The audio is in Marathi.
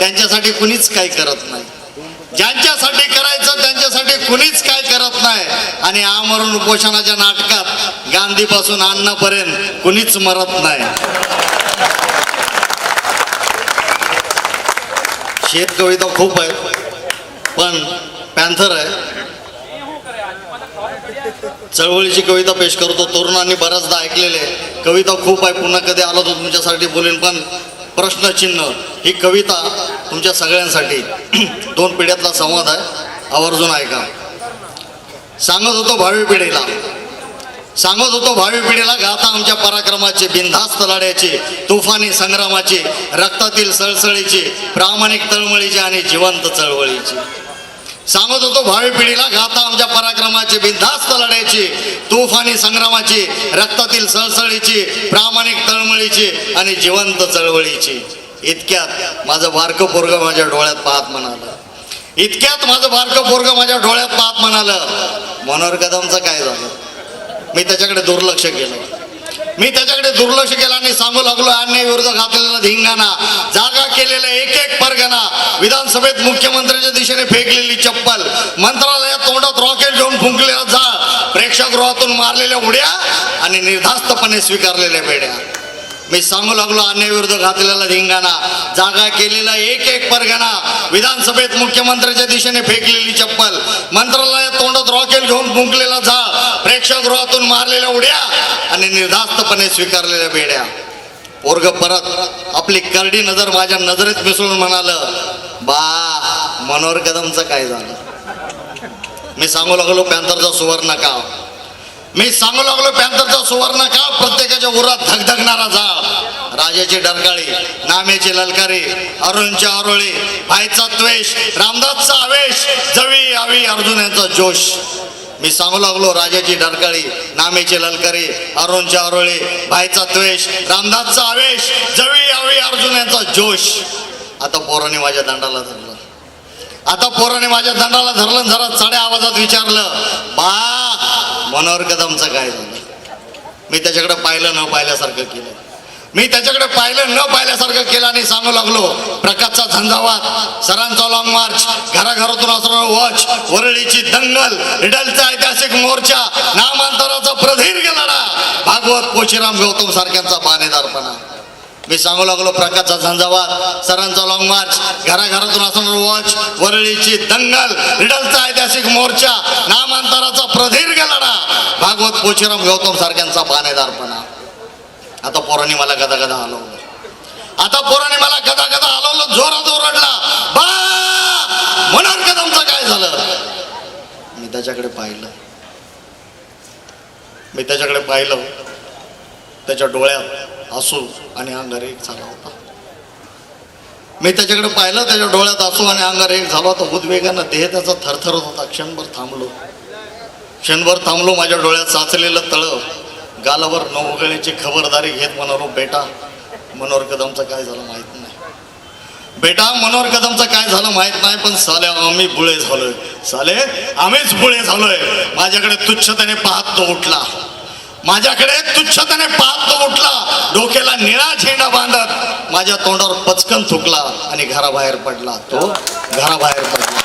त्यांच्यासाठी कुणीच काही करत नाही. ज्यांच्यासाठी करायचं त्यांच्यासाठी कुणीच काय करत नाही. आणि आमरण उपोषणाच्या नाटकात गांधीपासून अन्नापर्यंत कुणीच मरत नाही. शेत कविता खूप आहेत पण पॅन्थर आहे. चळवळीची कविता पेश करतो तरुणांनी बऱ्याचदा ऐकलेले. आहे. कविता खूप आहे पुन्हा कधी आलो तर तुमच्यासाठी बोलेन पण प्रश्नचिन्ह. ही कविता तुमच्या सगळ्यांसाठी दोन पिढ्यातला संवाद आहे. आवर्जून ऐका. सांगत होतो भावी पिढीला. सांगत होतो भावी पिढीला गाथा आमच्या पराक्रमाची बिनधास्त लढ्याची तुफानी संग्रामाची रक्तातील सळसळीची प्रामाणिक तळमळीची आणि जिवंत चळवळीची. सांगत होतो भावी पिढीला गाथा आमच्या पराक्रमाची बिनधास्त लढ्याची तुफानी संग्रामाची रक्तातील सळसळीची प्रामाणिक तळमळीची आणि जिवंत चळवळीची. इतक्यात माझं बारकं पोरग माझ्या डोळ्यात पाहत म्हणालं. इतक्यात माझं बारकं पोरग माझ्या डोळ्यात पाहत म्हणालं. मनोहर कदमचं काय झालं? मी त्याच्याकडे दुर्लक्ष केलं. मी त्याच्याकडे दुर्लक्ष केलं आणि सांगू लागलो अन्याय विरुद्ध घातलेला धिंगाणा जागा केलेला एक एक परगणा विधानसभेत मुख्यमंत्र्यांच्या दिशेने फेकलेली चप्पल मंत्रालयात तोंडात रॉकेट घेऊन फुंकलेला जाळ प्रेक्षागृहातून मारलेल्या उड्या आणि निर्धास्तपणे स्वीकारलेल्या बेड्या. मी सांगू लागलो अन्यायविरुद्ध घातलेला धिंगाणा. जागा केलेला एक एक परगणा. विधानसभेत मुख्यमंत्र्यांच्या दिशेने फेकलेली चप्पल. मंत्रालयात तोंडात रॉकेल घेऊन फुंकलेला झाळ प्रेक्षागृहातून मारलेल्या उड्या आणि निर्धास्तपणे स्वीकारलेल्या बेड्या. पोरग परत आपली करडी नजर माझ्या नजरेत मिसळून म्हणालं बा मनोहर कदमचं काय झालं? मी सांगू लागलो पॅन्थरचा सुवर्ण का मी सांगू लागलो पॅन्थरचा सुवर्ण का? प्रत्येकाच्या उरात धगधगणारा जाळ राजाची डरकाळी नामेची ललकारी अरुणच्या आरोळी भाईचा द्वेष रामदासचा आवेश जवी आवी अर्जुन यांचा जोश. मी सांगू लागलो राजाची डरकाळी नामेची ललकारी अरुणच्या आरोळी भाईचा द्वेष रामदासचा आवेश जवी आवी अर्जुन यांचा जोश. आता पोराने माझ्या दंडाला धरलं. आता पोराने माझ्या दंडाला धरलं जरा चढ्या आवाजात विचारलं बा मनोहर कदमचं काय झालं? मी त्याच्याकडे पाहिलं न पाहिल्यासारखं केलं. मी त्याच्याकडे पाहिलं न पाहिल्यासारखं केलं आणि सांगू लागलो प्रकाशचा झंझावात सरांचा लॉंग मार्च घराघरातून असणार वॉच वरळीची दंगल रिडलचा ऐतिहासिक मोर्चा नामांतराचा प्रधीर लढा भागवत पोशीराम गौतम सारख्यांचा बाणेदारपणा. मी सांगू लागलो प्रकाशचा झंझावात. सरांचा लॉंग मार्च घराघरातून असणार वॉच वरळीची दंगल रिडलचा ऐतिहासिक मोर्चा नामांतराचा प्रदीर्घ लढा. भागवत पोशीराम गौतम सारख्यांचा पाणेदारपणा आता पोरांनी मला गदा गदा हलवलं. आता पोरांनी मला गदा गदा हलवलं जोरात ओरडला. बा मनोहर कदमचं काय झालं. मी त्याच्याकडे पाहिलं. मी त्याच्याकडे पाहिलं. त्याच्या डोळ्यात असू आणि अंगार एक झाला होता. मी त्याच्याकडे पाहिलं त्याच्या डोळ्यात असू आणि अंगार एक झाला होता. उद्वेगानं देह त्याचा थरथरत होता. क्षणभर थांबलो. क्षणभर थांबलो माझ्या डोळ्यात साचलेलं तळ. गालावर न उगळण्याची खबरदारी घेत म्हणालो बेटा मनोहर कदमचं काय झालं माहीत नाही. बेटा मनोहर कदमचं काय झालं माहीत नाही पण साले आम्ही बुळे झालोय. साले आम्हीच बुळे झालोय. माझ्याकडे तुच्छतेने पाहत तो उठला. माझ्याकडे तुच्छतेने पाहत तो उठला डोक्याला निळा झेंडा बांधत माझ्या तोंडावर पचकन थुकला आणि घराबाहेर पडला. तो घराबाहेर पडला.